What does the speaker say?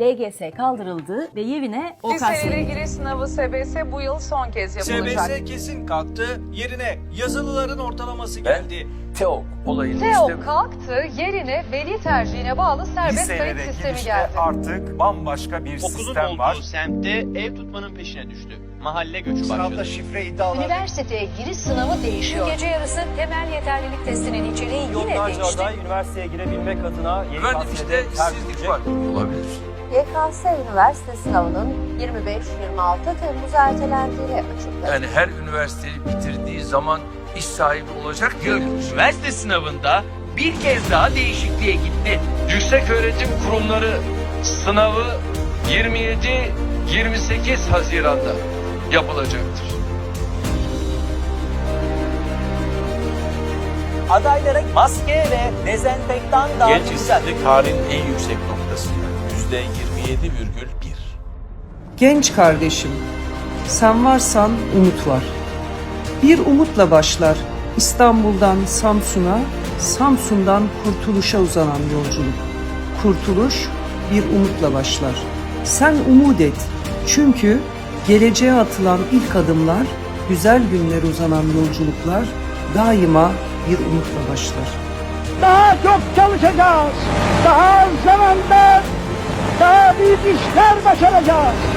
LGS kaldırıldı ve yerine Liselere OKS giriş sınavı SBS bu yıl son kez yapılacak. SBS kesin kalktı. Yerine yazılıların ortalaması geldi. TEOK olayını TEOK işte kalktı, yerine veli tercihine bağlı serbest kayıt liselere sistemi girişte geldi. artık bambaşka bir Okulun sistem olduğu var. semtte ev tutmanın peşine düştü. Mahalle göçü Sınavda başladı. şifre iddiaları Üniversiteye giriş sınavı değişiyor. Gece yarısı temel yeterlilik testinin içeriği yine değişti. üniversiteye girebilmek adına mühendislikte işsizlik var. Olabilir. YKS üniversite sınavının 25-26 Temmuz ertelendiği açıkladı. Yani her üniversiteyi bitirdiği zaman iş sahibi olacak değil. üniversite sınavında bir kez daha değişikliğe gitti. Yüksek öğretim kurumları sınavı 27-28 Haziran'da yapılacaktır. Adaylara maske ve dezenfektan Genç dağıtılacak. işsizlik tarihin en yüksek noktasında. %27,1. Genç kardeşim, sen varsan umut var. Bir umutla başlar İstanbul'dan Samsun'a, Samsun'dan Kurtuluş'a uzanan yolculuk. Kurtuluş bir umutla başlar. Sen umut et. Çünkü geleceğe atılan ilk adımlar, güzel günler uzanan yolculuklar daima bir umutla başlar. Daha çok çalışacağız. Daha az zamanda büyük işler başaracağız.